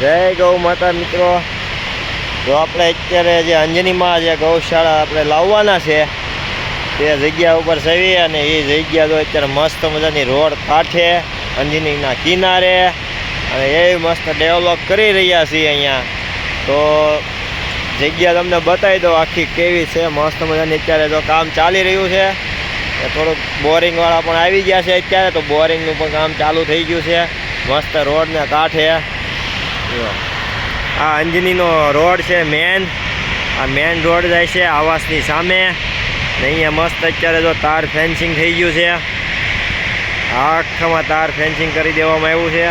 જય ગૌ માતા મિત્રો. જો આપણે અત્યારે જે અંજનીમાં જે ગૌશાળા આપણે લાવવાના છે, તે જગ્યા ઉપર સેવી અને એ જગ્યા તો અત્યારે મસ્ત મજાની રોડ કાંઠે, અંજનીના કિનારે, અને એ મસ્ત ડેવલપ કરી રહ્યા છીએ અહીંયા. તો જગ્યા તમને બતાવી દો આખી કેવી છે, મસ્ત મજાની અત્યારે જો કામ ચાલી રહ્યું છે. થોડુંક બોરિંગવાળા પણ આવી ગયા છે અત્યારે, તો બોરિંગનું પણ કામ ચાલુ થઈ ગયું છે. મસ્ત રોડને કાંઠે. જો. આ અંજનીનો રોડ છે મેન આ મેન રોડ જાય છે આવાસની સામે. અહીંયા મસ્ત અત્યારે જો તાર ફેન્સિંગ થઈ ગયું છે. આખામાં તાર ફેન્સિંગ કરી દેવામાં આવ્યું છે.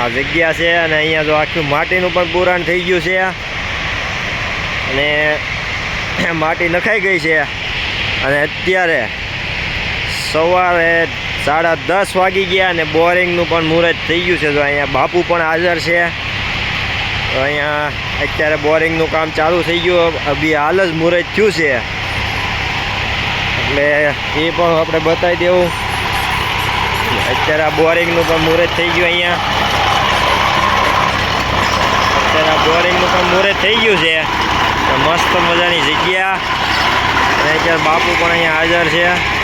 આ જગ્યા છે અને અહીંયા જો આખું માટીનું પણ પુરાણ થઈ ગયું છે. અને માટી નખાઈ ગઈ છે. અને અત્યારે સવારે સાડા દસ વાગી ગયા અને બોરિંગનું પણ મુહૂર્ત થઈ ગયું છે. તો અહીંયા બાપુ પણ હાજર છે. તો અહીંયા અત્યારે બોરિંગનું કામ ચાલુ થઈ ગયું. અભી હાલ જ મુહૂર્ત થયું છે. એટલે એ પણ આપણે બતાવી દેવું. અત્યારે આ બોરિંગનું પણ મુહૂર્ત થઈ ગયું અહીંયા. અત્યારે આ બોરિંગનું પણ મુહૂર્ત થઈ ગયું છે. મસ્ત મજાની જગ્યા. અને અત્યારે બાપુ પણ અહીંયા હાજર છે.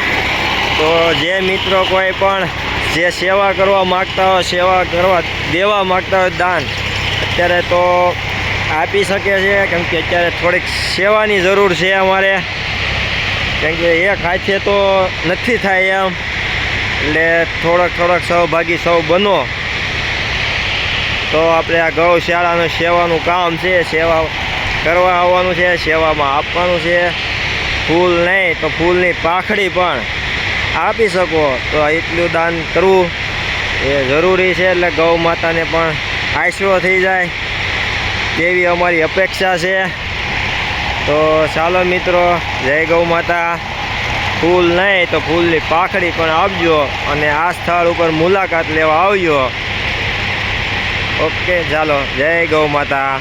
તો જે મિત્રો કોઈ પણ જે સેવા કરવા માગતા હોય, સેવા કરવા દેવા માગતા હોય દાન, અત્યારે તો આપી શકે છે, કેમ કે અત્યારે થોડીક સેવાની જરૂર છે અમારે. કેમ કે એક હાથે તો નથી થાય એમ, એટલે થોડોક થોડોક સહભાગી સૌ બનો. તો આપણે આ ગૌશાળાનું સેવાનું કામ છે, સેવા કરવા આવવાનું છે, સેવામાં આપવાનું છે. ફૂલ નહીં તો ફૂલની પાખડી પણ. આપી શકો. તો એટલું દાન કરવું એ જરૂરી છે, એટલે ગૌ માતાને પણ આશરો થઈ જાય તેવી અમારી અપેક્ષા છે. તો ચાલો મિત્રો, જય ગૌ માતા. ફૂલ નહીં તો ફૂલની પાખડી પણ આપજો અને આ સ્થળ ઉપર મુલાકાત લેવા આવજો. ઓકે, ચાલો, જય ગૌ માતા.